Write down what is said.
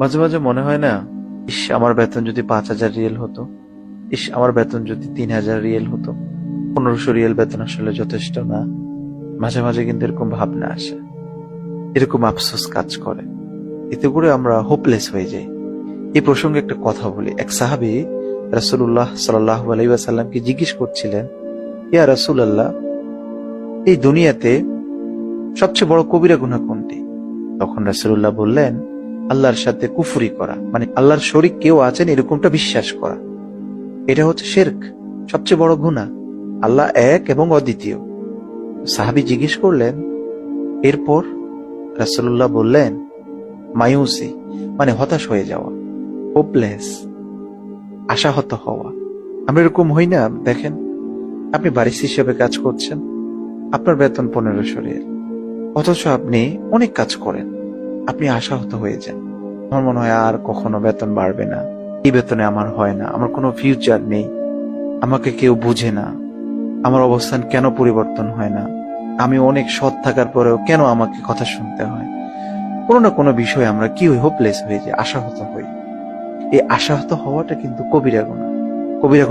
মাঝে মাঝে মনে হয় না, ইস, আমার বেতন যদি পাঁচ হাজার রিয়েল হতো। ইস, আমার বেতন যদি তিন হাজার রিয়েল হতো। পনেরোশো রিয়েল বেতন আসলে যথেষ্ট না। মাঝে মাঝে কিন্তু এরকম ভাবনা আসে। এরকম আফসোস কাজ করে। এতে করে আমরা হোপলেস হয়ে যাই। এই প্রসঙ্গে একটা কথা বলি। এক সাহাবি রাসুল্লাহ সাল্লাহ আলাইসাল্লামকে জিজ্ঞেস করছিলেন, ইয়া রাসুলাল্লাহ, এই দুনিয়াতে সবচেয়ে বড় কবিরা গুণা কোনটি? তখন রাসুল্লাহ বললেন আল্লাহর সাথে কুফুরি করা মানে আল্লাহর শরিক কেউ আছেন এরকমটা বিশ্বাস করা। এটা হচ্ছে শেরক, সবচেয়ে বড় গুণা আল্লাহ এক এবং অদ্বিতীয়। সাহাবি জিজ্ঞেস করলেন, এরপর রাসুল্লাহ বললেন, মায়ুসি মানে হতাশ হয়ে যাওয়া হোপলেস আশাহত হওয়া। আমরা এরকম হই না, দেখেন, আপনি বারিশ হিসেবে কাজ করছেন, আপনার বেতন পনেরোশো রিয়াল। অথচ আপনি অনেক কাজ করেন। আপনি আশাহত হয়ে যান। আমার মনে হয় আর কখনো বেতন বাড়বে না। এই বেতনে আমার হয় না। আমার কোনো ফিউচার নেই। আমাকে কেউ বুঝে না। আমার অবস্থান কেন পরিবর্তন হয় না? আমি অনেক সৎ থাকার পরেও কেন আমাকে কথা শুনতে হয়? কোনো না কোনো বিষয়ে আমরা কি হোপলেস হয়ে যাই, আশাহত হই। এই আশাহত হওয়াটা কিন্তু কবিরা গুণা। কবিরা